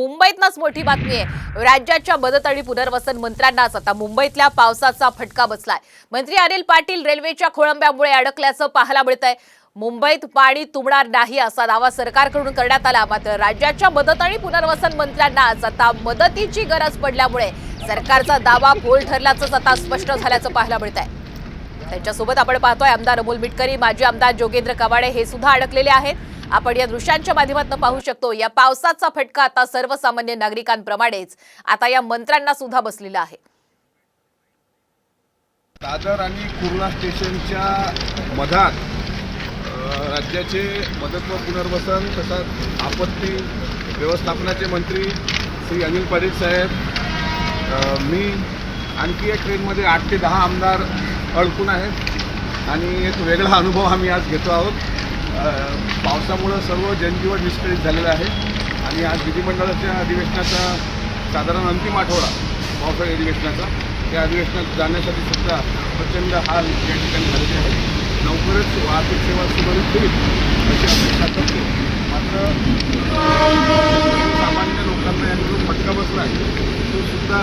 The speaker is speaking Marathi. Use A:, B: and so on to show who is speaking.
A: मुंबईतनंच मोठी बातमी आहे. राज्याच्या मदत आणि पुनर्वसन मंत्र्यांनाच आता मुंबईतल्या पावसाचा फटका बसलाय. मंत्री अनिल पाटील रेल्वेच्या खोळंब्यामुळे अडकल्याचं पाहायला मिळतंय. मुंबईत पाणी तुंबणार नाही असा दावा सरकारकडून करण्यात आला. मात्र राज्याच्या मदत आणि पुनर्वसन मंत्र्यांनाच आता मदतीची गरज पडल्यामुळे सरकारचा दावा बोल ठरल्याचंच आता स्पष्ट झाल्याचं पाहायला मिळत आहे त्यांच्यासोबत आपण पाहतोय आमदार अमोल मिटकरी माजी आमदार जोगेंद्र कवाडे हे सुद्धा अडकलेले आहेत. आपण या दृश्यांच्या माध्यमातून पाहू शकतो या पावसाचा फटका आता सर्वसामान्य नागरिकांप्रमाणेच आता या मंत्र्यांना सुद्धा बसलेला आहे.
B: दादर आणि कुर्ला स्टेशनच्या मधात राज्याचे मदत व पुनर्वसन तसंच आपत्ती व्यवस्थापनाचे मंत्री श्री अनिल पाटील साहेब मी आणखी एक ट्रेनमध्ये आठ ते दहा आमदार अडकून आहेत आणि एक वेगळा अनुभव आम्ही आज घेतो आहोत. पावसामुळं सर्व जनजीवन विस्कळीत झालेलं आहे. आणि आज विधिमंडळाच्या अधिवेशनाचा साधारण अंतिम आठवडा पावसाळी अधिवेशनाचा. त्या अधिवेशनात जाण्यासाठी सुद्धा प्रचंड हाल या ठिकाणी झालेले आहेत. लवकरच वाहतूक सेवा सुरळीत होईल अशी अपेक्षा करतो. मात्र सामान्य लोकांना यांनी जो फटका बसला आहे. तो सुद्धा